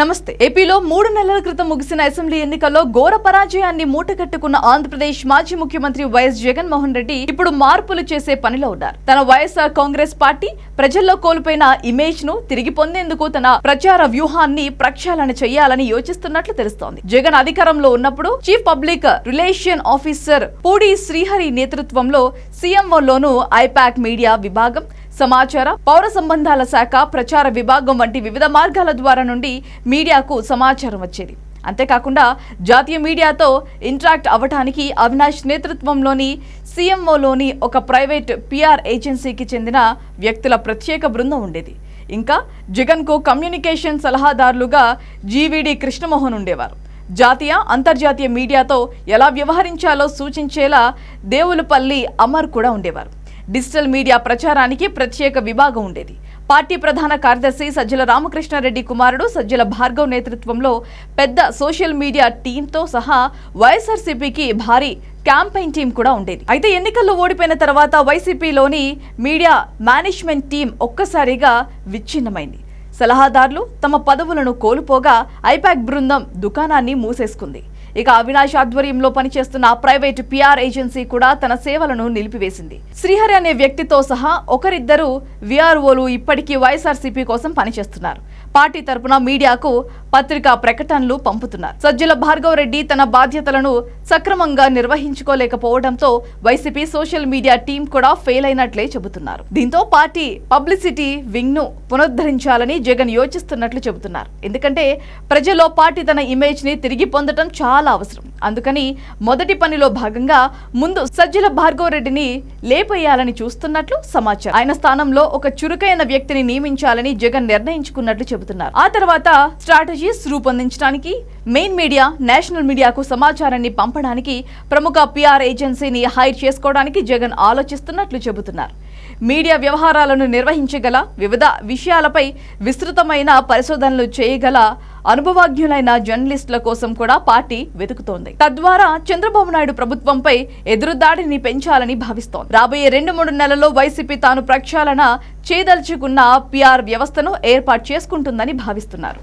నమస్తే. ఏపీలో మూడు నెలల క్రితం ముగిసిన అసెంబ్లీ ఎన్నికల్లో ఘోర పరాజయాన్ని మూటగట్టుకున్న ఆంధ్రప్రదేశ్ మాజీ ముఖ్యమంత్రి వైఎస్ జగన్మోహన్ రెడ్డి ఇప్పుడు మార్పులు చేసే పనిలో ఉన్నారు. తన వైఎస్ఆర్ కాంగ్రెస్ పార్టీ ప్రజల్లో కోల్పోయిన ఇమేజ్ను తిరిగి పొందేందుకు తన ప్రచార వ్యూహాన్ని ప్రక్షాళన చేయాలని యోచిస్తున్నట్లు తెలుస్తోంది. జగన్ అధికారంలో ఉన్నప్పుడు chief public relation officer Pudi Srihari నేతృత్వంలో సీఎంఓలోను ఐపాక్ మీడియా విభాగం సమాచార. పౌర సంబంధాల శాఖ ప్రచార విభాగం వంటి వివిధ మార్గాల ద్వారా నుండి మీడియాకు సమాచారం వచ్చేది. అంతేకాకుండా జాతీయ మీడియాతో ఇంటరాక్ట్ అవ్వటానికి అవినాష్ నేతృత్వంలోని సీఎంఓలోని ఒక ప్రైవేట్ పిఆర్ ఏజెన్సీకి చెందిన వ్యక్తుల ప్రత్యేక బృందం ఉండేది. ఇంకా జగన్కు కమ్యూనికేషన్ సలహాదారులుగా జీవీడి కృష్ణమోహన్ ఉండేవారు. జాతీయ అంతర్జాతీయ మీడియాతో ఎలా వ్యవహరించాలో సూచించేలా దేవులపల్లి అమర్ కూడా ఉండేవారు. డిజిటల్ మీడియా ప్రచారానికి ప్రత్యేక విభాగం ఉండేది. పార్టీ ప్రధాన కార్యదర్శి సజ్జల రామకృష్ణారెడ్డి కుమారుడు సజ్జల భార్గవ్ నేతృత్వంలో పెద్ద సోషల్ మీడియా టీంతో సహా వైఎస్ఆర్సీపీకి భారీ క్యాంపెయిన్ టీం కూడా ఉండేది. అయితే ఎన్నికల్లో ఓడిపోయిన తర్వాత వైసీపీలోని మీడియా మేనేజ్మెంట్ టీం ఒక్కసారిగా విచ్ఛిన్నమైంది. సలహాదారులు తమ పదవులను కోల్పోగా ఐపాక్ బృందం దుకాణాన్ని మూసేసుకుంది. ఇక అవినాష్ ఆధ్వర్యంలో పనిచేస్తున్న ప్రైవేట్ పిఆర్ ఏజెన్సీ కూడా తన సేవలను నిలిపివేసింది. శ్రీహరి అనే వ్యక్తితో సహా ఒకరిద్దరు విఆర్ఓలు ఇప్పటికీ వైఎస్ఆర్సీపీ కోసం పనిచేస్తున్నారు. పార్టీ తరపున మీడియాకు పత్రికా ప్రకటనలు పంపుతున్నారు. సజ్జల భార్గవ్ రెడ్డి తన బాధ్యతలను సక్రమంగా నిర్వహించుకోలేకపోవడంతో వైసీపీ సోషల్ మీడియా టీం కూడా ఫెయిల్ అయినట్లే చెబుతున్నారు. దీంతో పార్టీ పబ్లిసిటీ వింగ్ను పునరుద్ధరించాలని జగన్ యోచిస్తున్నట్లు చెబుతున్నారు. ఎందుకంటే ప్రజల్లో పార్టీ తన ఇమేజ్ని తిరిగి పొందడం చాలా అవసరం. అందుకని మొదటి పనిలో భాగంగా ముందు సజ్జల భార్గవరెడ్డిని లేపేయాలని చూస్తున్నట్లు సమాచారం. ఆయన స్థానంలో ఒక చురుకైన వ్యక్తిని నియమించాలని జగన్ నిర్ణయించుకున్నట్లు చెబుతున్నారు. ఆ తర్వాత స్ట్రాటజీస్ రూపొందించడానికి మెయిన్ మీడియా నేషనల్ మీడియాకు సమాచారాన్ని పంపడానికి ప్రముఖ పిఆర్ ఏజెన్సీని హైర్ చేసుకోవడానికి జగన్ ఆలోచిస్తున్నట్లు చెబుతున్నారు. మీడియా వ్యవహారాలను నిర్వహించగల వివిధ విషయాలపై విస్తృతమైన పరిశోధనలు చేయగల అనుభవజ్ఞులైన జర్నలిస్టుల కోసం కూడా పార్టీ వెతుకుతోంది. తద్వారా చంద్రబాబు నాయుడు ప్రభుత్వంపై ఎదురుదాడిని పెంచాలని భావిస్తోంది. రాబోయే రెండు మూడు నెలల్లో వైసీపీ తాను ప్రక్షాళన చేయదలుచుకున్న పిఆర్ వ్యవస్థను ఏర్పాటు చేసుకుంటుందని భావిస్తున్నారు.